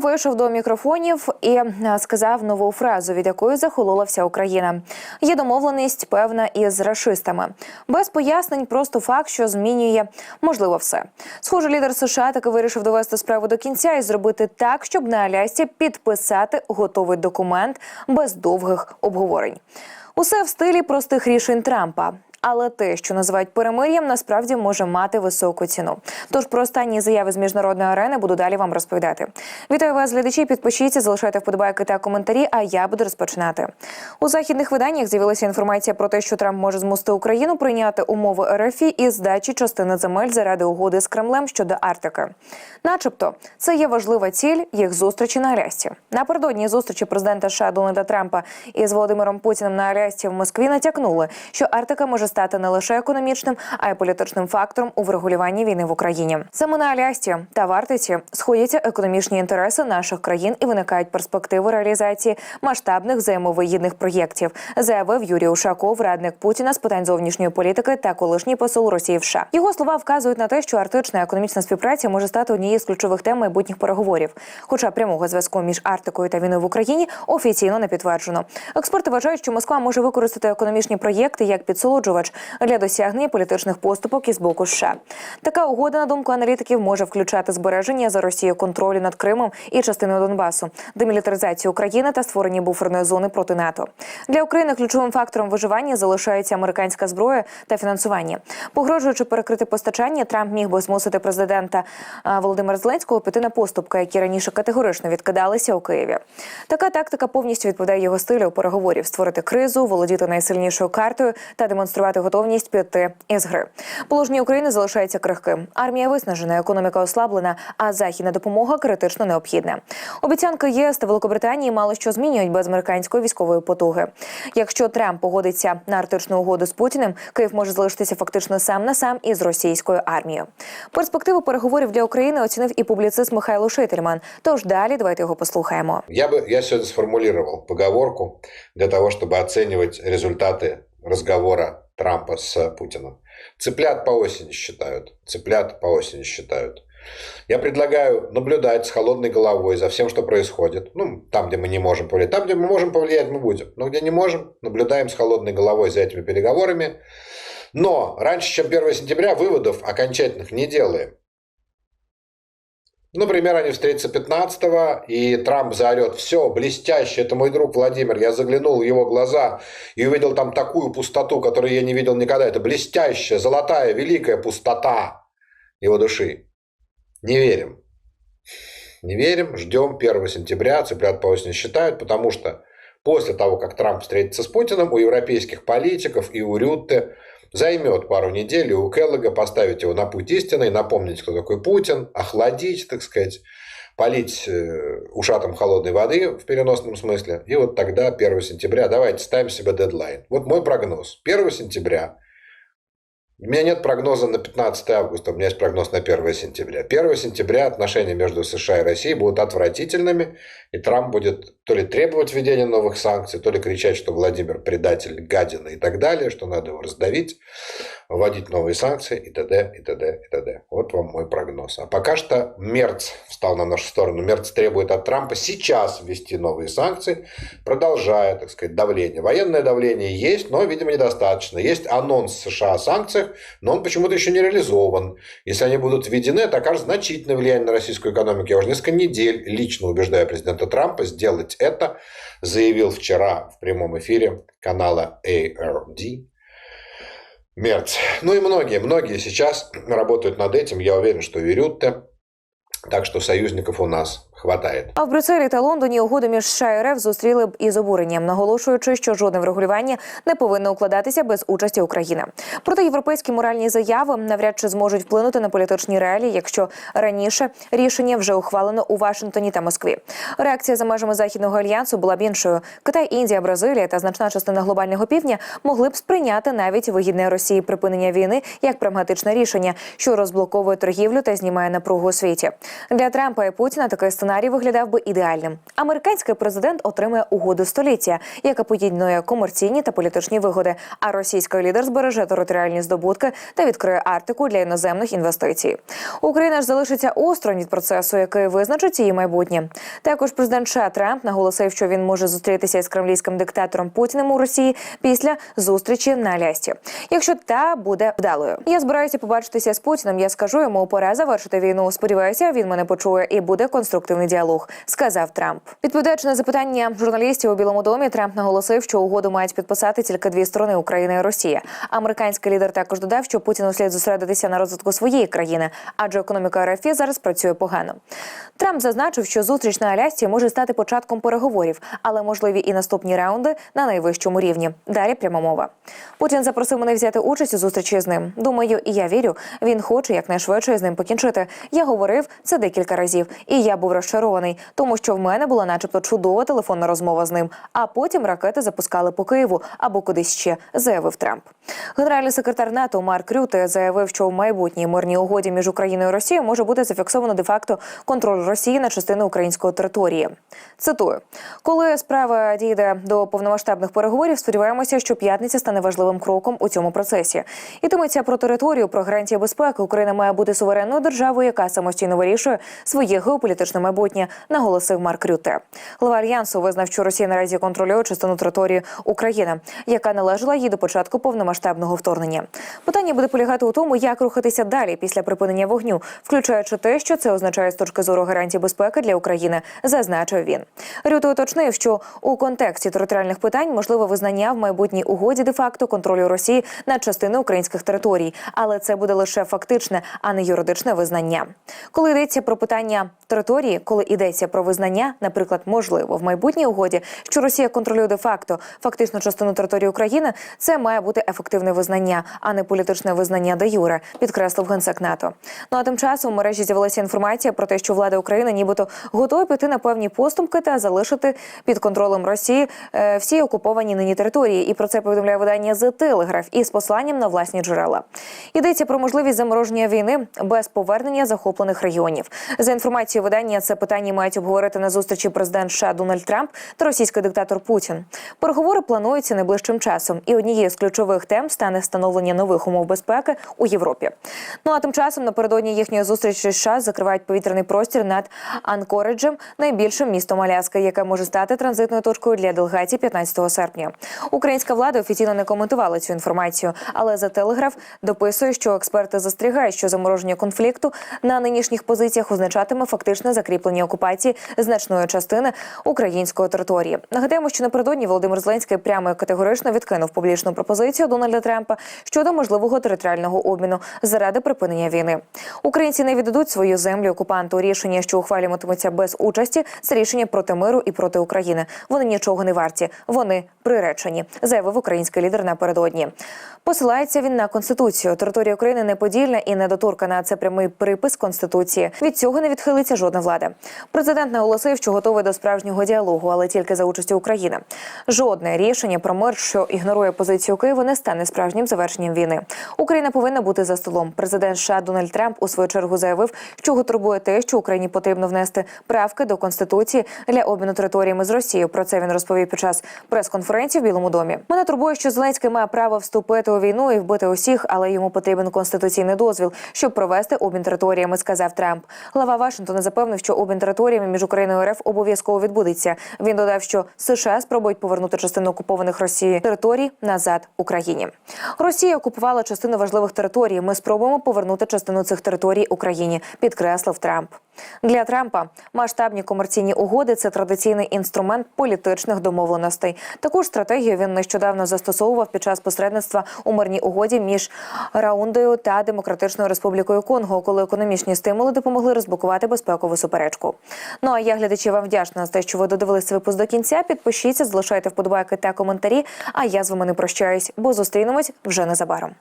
Вийшов до мікрофонів і е, сказав нову фразу, від якої захолола вся Україна. Є домовленість певна із рашистами. Без пояснень, просто факт, що змінює можливо все. Схоже, лідер США таки вирішив довести справу до кінця і зробити так, щоб на Алясці підписати готовий документ без довгих обговорень. Усе в стилі простих рішень Трампа. Але те, що називають перемир'ям, насправді може мати високу ціну. Тож про останні заяви з міжнародної арени буду далі вам розповідати. Вітаю вас, глядачі. Підпишіться, залишайте вподобайки та коментарі. А я буду розпочинати. У західних виданнях з'явилася інформація про те, що Трамп може змусити Україну прийняти умови РФ і здачі частини земель заради угоди з Кремлем щодо Арктики. Начебто, це є важлива ціль їх зустрічі на Алясці. Напередодні зустрічі президента США Дональда Трампа із Володимиром Путіним на Алясці в Москві натякнули, що Арктика може стати не лише економічним, а й політичним фактором у врегулюванні війни в Україні. Саме на Алясці та в Арктиці сходяться економічні інтереси наших країн і виникають перспективи реалізації масштабних взаємовигідних проєктів, заявив Юрій Ушаков, радник Путіна з питань зовнішньої політики та колишній посол Росії в США. Його слова вказують на те, що арктична економічна співпраця може стати однією з ключових тем майбутніх переговорів. Хоча прямого зв'язку між Арктикою та війною в Україні офіційно не підтверджено. Експерти вважають, що Москва може використати економічні проєкти як підсолоджувач для досягнення політичних поступок із боку США. Така угода, на думку аналітиків, може включати збереження за Росією контролю над Кримом і частиною Донбасу, демілітаризацію України та створення буферної зони проти НАТО. Для України ключовим фактором виживання залишається американська зброя та фінансування. Погрожуючи перекрити постачання, Трамп міг би змусити президента Володимира Зеленського піти на поступки, які раніше категорично відкидалися у Києві. Така тактика повністю відповідає його стилю переговорів: створити кризу, володіти найсильнішою картою та демонструвати готовність піти із гри. Положення України залишається крихким. Армія виснажена, економіка ослаблена, а західна допомога критично необхідна. Обіцянки ЄС та Великобританії мало що змінюють без американської військової потуги. Якщо Трамп погодиться на арктичну угоду з Путіним, Київ може залишитися фактично сам на сам із російською армією. Перспективу переговорів для України оцінив і публіцист Михайло Шительман. Тож далі давайте його послухаємо. Я бы я сегодня сформулировал поговорку для того, чтобы оценивать результаты разговора Трампа с Путиным. Цыплят по осени считают. Цыплят по осени считают. Я предлагаю наблюдать с холодной головой за всем, что происходит. Ну, там, где мы не можем повлиять. Там, где мы можем повлиять, мы будем. Но где не можем, наблюдаем с холодной головой за этими переговорами. Но раньше, чем 1 сентября, выводов окончательных не делаем. Например, они встретятся 15-го, и Трамп заорет, все, блестяще, это мой друг Владимир, я заглянул в его глаза и увидел там такую пустоту, которую я не видел никогда. Это блестящая, золотая, великая пустота его души. Не верим. Не верим, ждем 1 сентября, цыплят по осени считают, потому что после того, как Трамп встретится с Путиным, у европейских политиков и у Рютте займет пару недель, у Келлога поставить его на путь истины, напомнить, кто такой Путин, охладить, так сказать, полить э, ушатом холодной воды в переносном смысле. И вот тогда, 1 сентября, давайте ставим себе дедлайн. Вот мой прогноз. 1 сентября у меня нет прогноза на 15 августа, у меня есть прогноз на 1 сентября. 1 сентября отношения между США и Россией будут отвратительными, и Трамп будет то ли требовать введения новых санкций, то ли кричать, что Владимир предатель, гадина и так далее, что надо его раздавить, вводить новые санкции и т.д. и т.д. и т.д. Вот вам мой прогноз. А пока что Мерц встал на нашу сторону. Мерц требует от Трампа сейчас ввести новые санкции, продолжая, так сказать, давление. Военное давление есть, но, видимо, недостаточно. Есть анонс США о санкциях, но он почему-то еще не реализован. Если они будут введены, это окажет значительное влияние на российскую экономику. Я уже несколько недель лично убеждаю президента Трампа сделать это, заявил вчера в прямом эфире канала ARD. Мерц. Ну и многие, многие сейчас работают над этим. Я уверен, что и Рютте. Так что союзников у нас хватає. А в Брюсселі та Лондоні угоду між США і РФ зустріли б із обуренням, наголошуючи, що жодне врегулювання не повинно укладатися без участі України. Проте європейські моральні заяви навряд чи зможуть вплинути на політичні реалії, якщо раніше рішення вже ухвалено у Вашингтоні та Москві. Реакція за межами західного альянсу була б іншою. Китай, Індія, Бразилія та значна частина глобального півдня могли б сприйняти навіть вигідне Росії припинення війни як прагматичне рішення, що розблоковує торгівлю та знімає напругу у світі. Для Трампа і Путіна такий сценарій сценарій виглядав би ідеальним. Американський президент отримає угоду століття, яка поєднує комерційні та політичні вигоди. А російський лідер збереже територіальні здобутки та відкриє Арктику для іноземних інвестицій. Україна ж залишиться осторонь від процесу, який визначить її майбутнє. Також президент США Трамп наголосив, що він може зустрітися із кремлівським диктатором Путіним у Росії після зустрічі на Алясці. Якщо та буде вдалою, я збираюся побачитися з Путіним. Я скажу йому пора завершити війну. Сподіваюся, він мене почує і буде конструктивний діалог, сказав Трамп. Відповідаючи на запитання журналістів у Білому домі, Трамп наголосив, що угоду мають підписати тільки дві сторони Україна і Росія. Американський лідер також додав, що Путіну слід зосередитися на розвитку своєї країни, адже економіка РФ зараз працює погано. Трамп зазначив, що зустріч на Алясці може стати початком переговорів, але можливі і наступні раунди на найвищому рівні. Далі пряма мова. Путін запросив мене взяти участь у зустрічі з ним. Думаю, і я вірю. Він хоче якнайшвидше з ним покінчити. Я говорив це декілька разів, і я був розчарований, тому що в мене була, начебто, чудова телефонна розмова з ним. А потім ракети запускали по Києву або кудись ще, заявив Трамп. Генеральний секретар НАТО Марк Рюте заявив, що в майбутній мирній угоді між Україною і Росією може бути зафіксовано де-факто контроль Росії на частину української території. Цитую: коли справа дійде до повномасштабних переговорів, сподіваємося, що п'ятниця стане важливим кроком у цьому процесі. Йтиметься про територію, про гарантії безпеки. Україна має бути суверенною державою, яка самостійно вирішує своє геополітичне майбутнє, наголосив Марк Рюте. Глава альянсу визнав, що Росія наразі контролює частину території України, яка належала їй до початку повномасштабного вторгнення. Питання буде полягати у тому, як рухатися далі після припинення вогню, включаючи те, що це означає з точки зору гарантій безпеки для України, зазначив він. Рюте уточнив, що у контексті територіальних питань можливе визнання в майбутній угоді де-факто контролю Росії над частиною українських територій, але це буде лише фактичне, а не юридичне визнання. Коли йдеться про питання території, коли йдеться про визнання, наприклад, можливо в майбутній угоді, що Росія контролює де-факто фактичну частину території України, це має бути ефективне визнання, а не політичне визнання де юре, підкреслив генсек НАТО. Ну а тим часом в мережі з'явилася інформація про те, що влада України нібито готова піти на певні поступки та залишити під контролем Росії е, всі окуповані нині території. І про це повідомляє видання The Telegraph із посланням на власні джерела. Йдеться про можливість замороження війни без повернення захоплених регіонів. За інформацією видання, це питання мають обговорити на зустрічі президент США Дональд Трамп та російський диктатор Путін. Переговори плануються найближчим часом, і однією з ключових тем стане встановлення нових умов безпеки у Європі. Ну а тим часом напередодні їхньої зустрічі США закривають повітряний простір над Анкореджем, найбільшим містом Аляски, яке може стати транзитною точкою для делегації 15 серпня. Українська влада офіційно не коментувала цю інформацію, але за телеграф дописує, що експерти застерігають, що замороження конфлікту на нинішніх позиціях означатиме фактичне закріплення окупації значної частини української території. Нагадаємо, що напередодні Володимир Зеленський прямо і категорично відкинув публічну пропозицію Дональда Трампа щодо можливого територіального обміну заради припинення війни. Українці не віддадуть свою землю окупанту. Рішення, що ухвалюватимуться без участі, це рішення проти миру і проти України. Вони нічого не варті. Вони приречені, заявив український лідер напередодні. Посилається він на конституцію. Територія України неподільна і недоторкана. Це прямий припис конституції. Від цього не відхилиться жодна влада. Президент наголосив, що готовий до справжнього діалогу, але тільки за участю України. Жодне рішення про мир, що ігнорує позицію Києва, не стане справжнім завершенням війни. Україна повинна бути за столом. Президент США Дональд Трамп у свою чергу заявив, що його турбує те, що Україні потрібно внести правки до конституції для обміну територіями з Росією. Про це він розповів під час прес-конференції в Білому домі. Мене турбує, що Зеленський має право вступити у війну і вбити усіх, але йому потрібен конституційний дозвіл, щоб провести обмін територіями, сказав Трамп. Глава Вашингтона запевнив, що обмін територіями між Україною і РФ обов'язково відбудеться. Він додав, що США спробують повернути частину окупованих Росією територій назад Україні. Росія окупувала частину важливих територій. Ми спробуємо повернути частину цих територій Україні, підкреслив Трамп. Для Трампа масштабні комерційні угоди це традиційний інструмент політичних домовленостей. Таку ж стратегію він нещодавно застосовував під час посередництва у мирній угоді між Раундою та Демократичною Республікою Конго, коли економічні стимули допомогли розблокувати безпекову суперечку. Ну а я глядачі вам вдячна за те, що ви додивилися випуск до кінця. Підпишіться, залишайте вподобайки та коментарі. А я з вами не прощаюсь, бо зустрінемось вже незабаром.